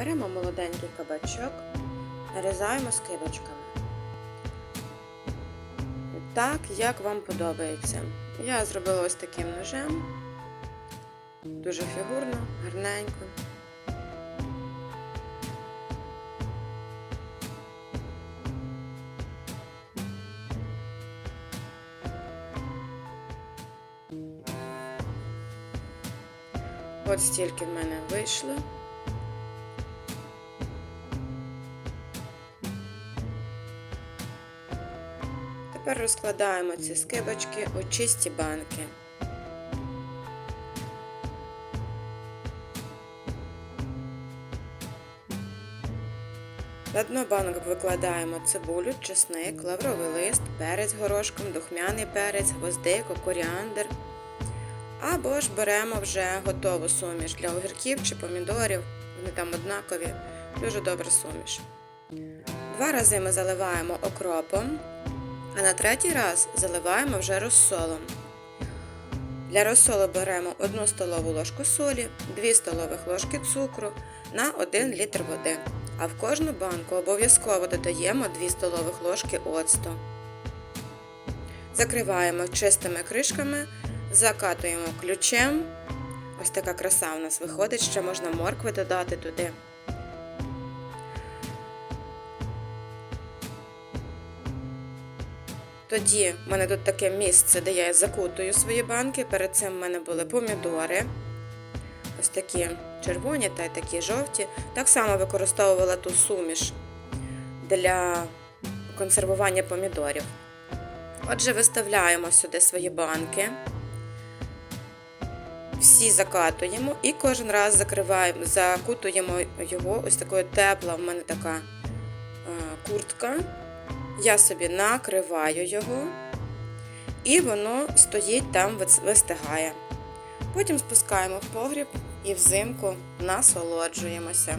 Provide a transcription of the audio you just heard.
Беремо молоденький кабачок, нарізаємо скибочками. Так, як вам подобається. Я зробила ось таким ножем. Дуже фігурно, гарненько. От стільки в мене вийшло. Тепер розкладаємо ці скибочки у чисті банки. На дно банок викладаємо цибулю, чесник, лавровий лист, перець горошком, духмяний перець, гвоздику, коріандр. Або ж беремо вже готову суміш для огірків чи помідорів. Вони там однакові. Дуже добра суміш. Два рази ми заливаємо окропом, а на третій раз заливаємо вже розсолом. Для розсолу беремо 1 столову ложку солі, 2 столових ложки цукру на 1 літр води. А в кожну банку обов'язково додаємо 2 столових ложки оцту. Закриваємо чистими кришками, закатуємо ключем. Ось така краса у нас виходить, ще можна моркви додати туди. Тоді в мене тут таке місце, де я закутую свої банки. Перед цим в мене були помідори. Ось такі червоні та такі жовті. Так само використовувала ту суміш для консервування помідорів. Отже, виставляємо сюди свої банки. Всі закатуємо і кожен раз закриваємо, закутуємо його. Ось такою тепла в мене така е, куртка. Я собі накриваю його, і воно стоїть там, вистигає. Потім спускаємо в погріб і взимку насолоджуємося.